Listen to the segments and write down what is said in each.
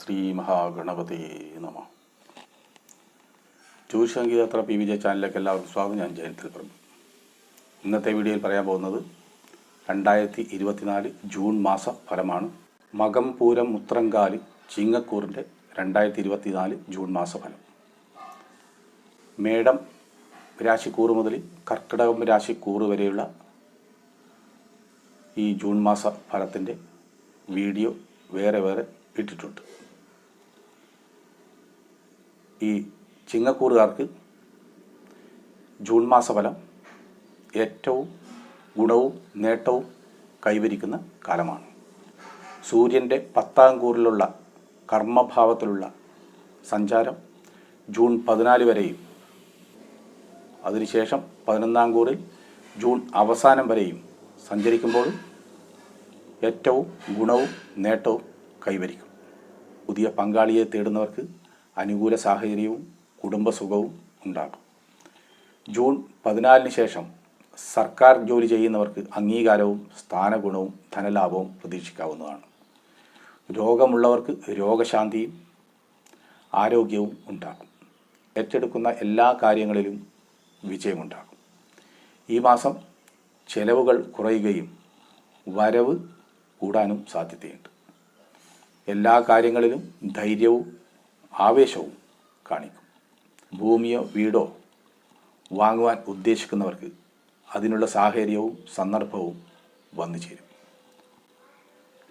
ശ്രീ മഹാഗണപതി നമ ജ്യോതിഷസംഗീതത്ര പി വിജയ ചാനലിലേക്ക് എല്ലാവർക്കും സ്വാഗതം. ഞാൻ ജയന്തിൽ പറഞ്ഞു ഇന്നത്തെ വീഡിയോയിൽ പറയാൻ പോകുന്നത് രണ്ടായിരത്തി ഇരുപത്തിനാല് ജൂൺ മാസ ഫലമാണ് മകം പൂരം മുത്രങ്കാൽ ചിങ്ങക്കൂറിന്റെ രണ്ടായിരത്തി ഇരുപത്തിനാല് ജൂൺ മാസ ഫലം മേടം രാശിക്കൂറ് മുതൽ കർക്കിടകം രാശിക്കൂറ് വരെയുള്ള ഈ ജൂൺ മാസ ഫലത്തിന്റെ വീഡിയോ വേറെ വേറെ ഇട്ടിട്ടുണ്ട്. ഈ ചിങ്ങക്കൂറുകാർക്ക് ജൂൺ മാസ ഫലം ഏറ്റവും ഗുണവും നേട്ടവും കൈവരിക്കുന്ന കാലമാണ്. സൂര്യന്റെ പത്താം കൂറിലുള്ള കർമ്മഭാവത്തിലുള്ള സഞ്ചാരം ജൂൺ പതിനാല് വരെയും അതിനുശേഷം പതിനൊന്നാം കൂറിൽ ജൂൺ അവസാനം വരെയും സഞ്ചരിക്കുമ്പോൾ ഏറ്റവും ഗുണവും നേട്ടവും കൈവരിക്കും. പുതിയ പങ്കാളിയെ തേടുന്നവർക്ക് അനുകൂല സാഹചര്യവും കുടുംബസുഖവും ഉണ്ടാകും. ജൂൺ പതിനാലിന് ശേഷം സർക്കാർ ജോലി ചെയ്യുന്നവർക്ക് അംഗീകാരവും സ്ഥാനഗുണവും ധനലാഭവും പ്രതീക്ഷിക്കാവുന്നതാണ്. രോഗമുള്ളവർക്ക് രോഗശാന്തിയും ആരോഗ്യവും ഉണ്ടാകും. ഏറ്റെടുക്കുന്ന എല്ലാ കാര്യങ്ങളിലും വിജയമുണ്ടാകും. ഈ മാസം ചെലവുകൾ കുറയുകയും വരവ് കൂടാനും സാധ്യതയുണ്ട്. എല്ലാ കാര്യങ്ങളിലും ധൈര്യവും ആവേശവും കാണിക്കും. ഭൂമിയോ വീടോ വാങ്ങുവാൻ ഉദ്ദേശിക്കുന്നവർക്ക് അതിനുള്ള സാഹചര്യവും സന്ദർഭവും വന്നു ചേരും.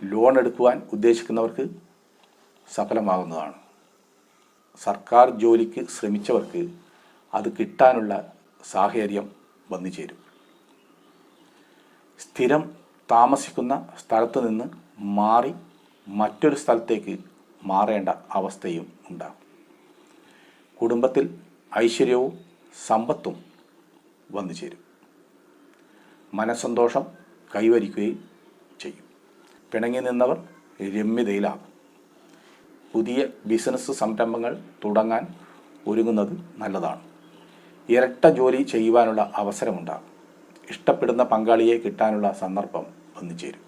ലോൺ എടുക്കുവാൻ ഉദ്ദേശിക്കുന്നവർക്ക് സഫലമാകുന്നതാണ്. സർക്കാർ ജോലിക്ക് ശ്രമിച്ചവർക്ക് അത് കിട്ടാനുള്ള സാഹചര്യം വന്നു ചേരും. സ്ഥിരം താമസിക്കുന്ന സ്ഥലത്തു നിന്ന് മാറി മറ്റൊരു സ്ഥലത്തേക്ക് മാറേണ്ട അവസ്ഥയും ഉണ്ടാകും കുടുംബത്തിൽ ഐശ്വര്യവും സമ്പത്തും വന്നു ചേരും. മനസ്സന്തോഷം കൈവരിക്കുകയും ചെയ്യും. പിണങ്ങി നിന്നവർ രമ്യതയിലാകും. പുതിയ ബിസിനസ് സംരംഭങ്ങൾ തുടങ്ങാൻ ഒരുങ്ങുന്നത് നല്ലതാണ്. ഇരട്ട ജോലി ചെയ്യുവാനുള്ള അവസരമുണ്ടാകും. ഇഷ്ടപ്പെടുന്ന പങ്കാളിയെ കിട്ടാനുള്ള സന്ദർഭം വന്നുചേരും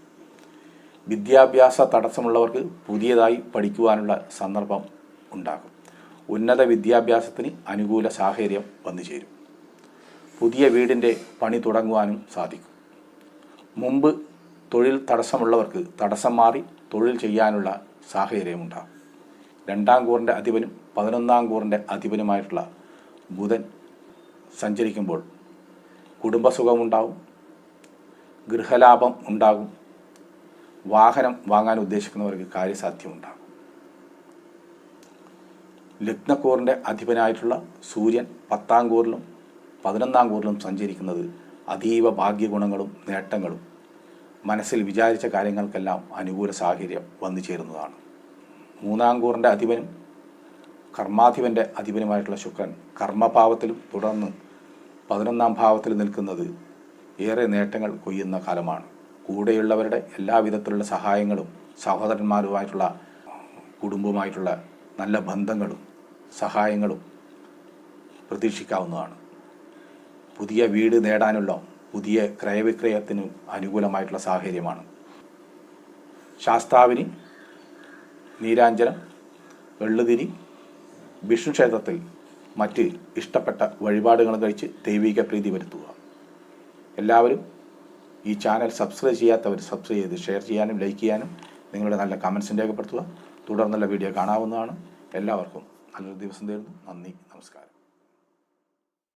വിദ്യാഭ്യാസ തടസ്സമുള്ളവർക്ക് പുതിയതായി പഠിക്കുവാനുള്ള സന്ദർഭം ഉണ്ടാകും. ഉന്നത വിദ്യാഭ്യാസത്തിന് അനുകൂല സാഹചര്യം വന്നു ചേരും. പുതിയ വീടിന്റെ പണി തുടങ്ങുവാനും സാധിക്കും. മുമ്പ് തൊഴിൽ തടസ്സമുള്ളവർക്ക് തടസ്സം മാറി തൊഴിൽ ചെയ്യാനുള്ള സാഹചര്യമുണ്ടാകും രണ്ടാം കൂറിന്റെ അധിപനും പതിനൊന്നാം കൂറിന്റെ അധിപനുമായിട്ടുള്ള ബുധൻ സഞ്ചരിക്കുമ്പോൾ കുടുംബസുഖമുണ്ടാവും ഗൃഹലാഭം ഉണ്ടാകും വാഹനം വാങ്ങാൻ ഉദ്ദേശിക്കുന്നവർക്ക് കാര്യസാധ്യമുണ്ടാകും. ലഗ്നക്കൂറിന്റെ അധിപനായിട്ടുള്ള സൂര്യൻ പത്താം കൂറിലും പതിനൊന്നാം കൂറിലും സഞ്ചരിക്കുന്നത് അതീവ ഭാഗ്യഗുണങ്ങളും നേട്ടങ്ങളും മനസ്സിൽ വിചാരിച്ച കാര്യങ്ങൾക്കെല്ലാം അനുകൂല സാഹചര്യം വന്നു ചേരുന്നതാണ്. മൂന്നാം കൂറിന്റെ അധിപനും കർമാധിപന്റെ അധിപനുമായിട്ടുള്ള ശുക്രൻ കർമ്മഭാവത്തിലും തുടർന്ന് പതിനൊന്നാം ഭാവത്തിൽ നിൽക്കുന്നത് ഏറെ നേട്ടങ്ങൾ കൊയ്യുന്ന കാലമാണ്. കൂടെയുള്ളവരുടെ എല്ലാവിധത്തിലുള്ള സഹായങ്ങളും സഹോദരന്മാരുമായിട്ടുള്ള കുടുംബവുമായിട്ടുള്ള നല്ല ബന്ധങ്ങളും സഹായങ്ങളും പ്രതീക്ഷിക്കാവുന്നതാണ്. പുതിയ വീട് നേടാനുള്ള പുതിയ ക്രയവിക്രയത്തിന് അനുകൂലമായിട്ടുള്ള സാഹചര്യമാണ്. ശാസ്താവിന് നീരാഞ്ജനം വെള്ളുതിരി വിഷ്ണു ക്ഷേത്രത്തിൽ മറ്റ് ഇഷ്ടപ്പെട്ട വഴിപാടുകളും കഴിച്ച് ദൈവിക പ്രീതി വരുത്തുക. എല്ലാവരും ഈ ചാനൽ സബ്സ്ക്രൈബ് ചെയ്യാത്തവർ സബ്സ്ക്രൈബ് ചെയ്ത് ഷെയർ ചെയ്യാനും ലൈക്ക് ചെയ്യാനും നിങ്ങളുടെ നല്ല കമൻസും രേഖപ്പെടുത്തുക. തുടർന്നുള്ള വീഡിയോ കാണാവുന്നതാണ്. എല്ലാവർക്കും നല്ലൊരു ദിവസം തരുന്നു നന്ദി. നമസ്കാരം.